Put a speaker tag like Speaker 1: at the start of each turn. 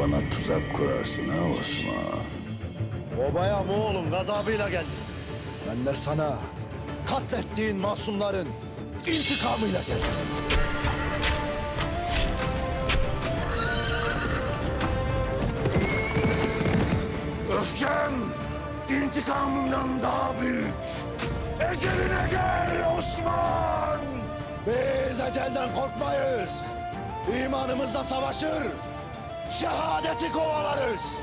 Speaker 1: bana tuzak kurarsın ha Osman.
Speaker 2: Obaya Moğol'un gazabıyla geldi. Ben de sana katlettiğin masumların intikamıyla geldim.
Speaker 1: Öfkem intikamından daha büyük. Eceline gel Osman!
Speaker 2: Biz ecelden korkmayız. İmanımızla savaşır. Şehadeti kovalarız.